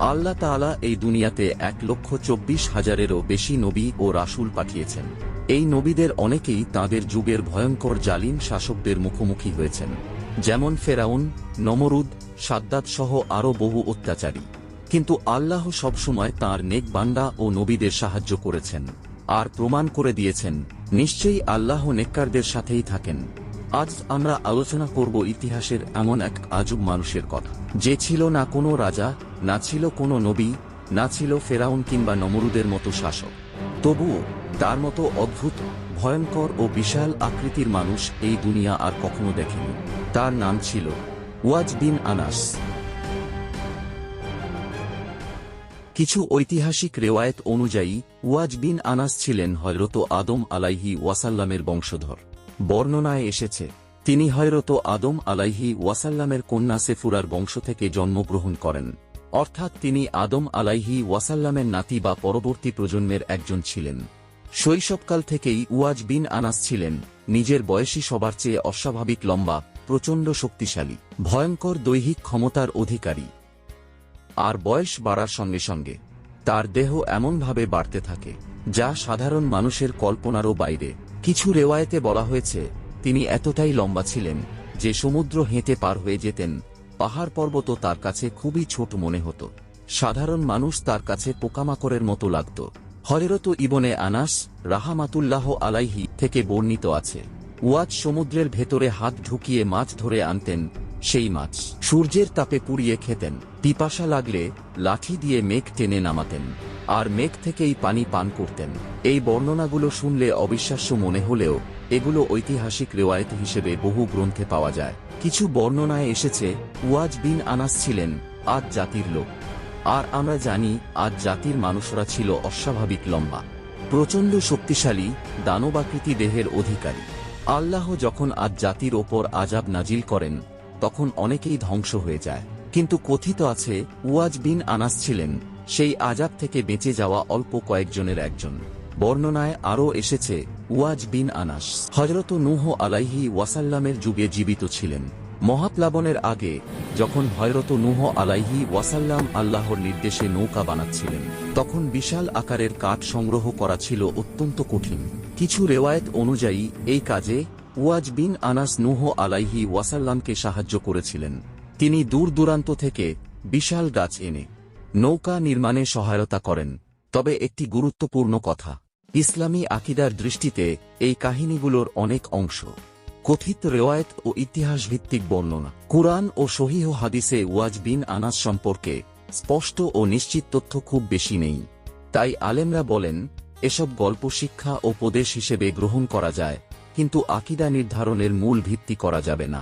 আল্লাহ তাআলা এই দুনিয়াতে এক লক্ষ চব্বিশ হাজারেরও বেশি নবী ও রাসূল পাঠিয়েছেন। এই নবীদের অনেকেই তাদের যুগের ভয়ঙ্কর জালিম শাসকদের মুখোমুখি হয়েছেন। যেমন ফেরাউন, নমরুদ, সাদ্দাত সহ আরও বহু অত্যাচারী। কিন্তু আল্লাহ সবসময় তাঁর নেক বান্দা ও নবীদের সাহায্য করেছেন। আর প্রমাণ করে দিয়েছেন, নিশ্চয়ই আল্লাহ নেককারদের সাথেই থাকেন। আজ আমরা আলোচনা করব ইতিহাসের এমন এক আজব মানুষের কথা। যে ছিল না কোনো রাজা না ছিল কোনো নবী, না ছিল ফেরাউন কিংবা নমরুদের মতো শাসক। তবুও, তার মতো অদ্ভুত, ভয়ঙ্কর ও বিশাল আকৃতির মানুষ এই দুনিয়া আর কখনো দেখেনি। তার নাম ছিল ওয়াজ বিন আনাস। কিছু ঐতিহাসিক রেওয়ায়েত অনুযায়ী, ওয়াজ বিন আনাস ছিলেন হয়রত আদম আলাইহি ওয়াসাল্লামের বংশধর। বর্ণনায় এসেছে, তিনি হয়রত আদম আলাইহি ওয়াসাল্লামের কন্যা সেফুরার বংশ থেকে জন্মগ্রহণ করেন। অর্থাৎ তিনি আদম আলাইহি ওয়াসাল্লামের নাতি বা পরবর্তী প্রজন্মের একজন ছিলেন। শৈশবকাল থেকেই ওয়াজ বিন আনাস ছিলেন, নিজের বয়সী সবার চেয়ে অস্বাভাবিক লম্বা, প্রচণ্ড শক্তিশালী, ভয়ঙ্কর দৈহিক ক্ষমতার অধিকারী। আর বয়স বাড়ার সঙ্গে সঙ্গে, তার দেহ এমনভাবে বাড়তে থাকে, যা সাধারণ মানুষের কল্পনারও বাইরে। কিছু রেওয়ায়েতে বলা হয়েছে, তিনি এতটাই লম্বা ছিলেন, যে সমুদ্র হেঁটে পার হয়ে যেতেন পাহাড় পর্বত তার কাছে খুবই ছোট মনে হতো। সাধারণ মানুষ তার কাছে পোকামাকড়ের মতো লাগত। হরেরত ইবনে আনাস রাহামাতুল্লাহ আলাইহি থেকে বর্ণিত আছে ওয়াজ সমুদ্রের ভেতরে হাত ঢুকিয়ে মাছ ধরে আনতেন, সেই মাছ সূর্যের তাপে পুড়িয়ে খেতেন, পিপাসা লাগলে লাঠি দিয়ে মেঘ টেনে নামাতেন। আর মেঘ থেকেই পানি পান করতেন। এই বর্ণনাগুলো শুনলে অবিশ্বাস্য মনে হলেও, এগুলো ঐতিহাসিক রেওয়ায়ত হিসেবে বহু গ্রন্থে পাওয়া যায়। কিছু বর্ণনায় এসেছে ওয়াজ বিন আনাস ছিলেন আজ জাতির লোক। আর আমরা জানি, আজ জাতির মানুষরা ছিল অস্বাভাবিক লম্বা। প্রচণ্ড শক্তিশালী, দানবাকৃতি দেহের অধিকারী। আল্লাহ যখন আজ জাতির ওপর আজাব নাজিল করেন, তখন অনেকেই ধ্বংস হয়ে যায়। কিন্তু কথিত আছে ওয়াজ বিন আনাস ছিলেন সেই আজাব থেকে বেঁচে যাওয়া অল্প কয়েকজনের একজন। বর্ণনায় আরও এসেছে ওয়াজ বিন আনাস। হজরত নুহ আলাইহি ওয়াসাল্লামের যুগে জীবিত ছিলেন। মহাপ্লাবনের আগে, যখন হয়রত নুহ আলাইহি ওয়াসাল্লাম আল্লাহর নির্দেশে নৌকা বানাচ্ছিলেন, তখন বিশাল আকারের কাঠ সংগ্রহ করা ছিল অত্যন্ত কঠিন। কিছু রেওয়ায়েত অনুযায়ী, এই কাজে ওয়াজ বিন আনাস নুহ আলাইহি ওয়াসাল্লামকে সাহায্য করেছিলেন। তিনি দূর দূরান্ত থেকে বিশাল গাছ এনে নৌকা নির্মাণে সহায়তা করেন, তবে একটি গুরুত্বপূর্ণ কথা। ইসলামী আকিদার দৃষ্টিতে এই কাহিনীগুলোর অনেক অংশ কথিত রেওয়ায়েত ও ইতিহাস ভিত্তিক বর্ণনা। কুরআন ও সহিহ হাদিসে ওয়াজ বিন আনাস সম্পর্কে স্পষ্ট ও নিশ্চিত তথ্য খুব বেশি নেই। তাই আলেমরা বলেন, এসব গল্প শিক্ষা ও উপদেশ হিসেবে গ্রহণ করা যায়, কিন্তু আকিদা নির্ধারণের মূল ভিত্তি করা যাবে না।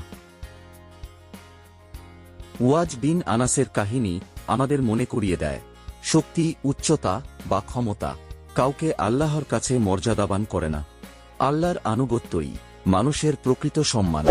ওয়াজ বিন আনাসের কাহিনী আমাদের মনে করিয়ে দেয়। শক্তি, উচ্চতা বা ক্ষমতা কাউকে আল্লাহর কাছে মর্যাদাবান করে না। আল্লাহর আনুগত্যই মানুষের প্রকৃত সম্মান।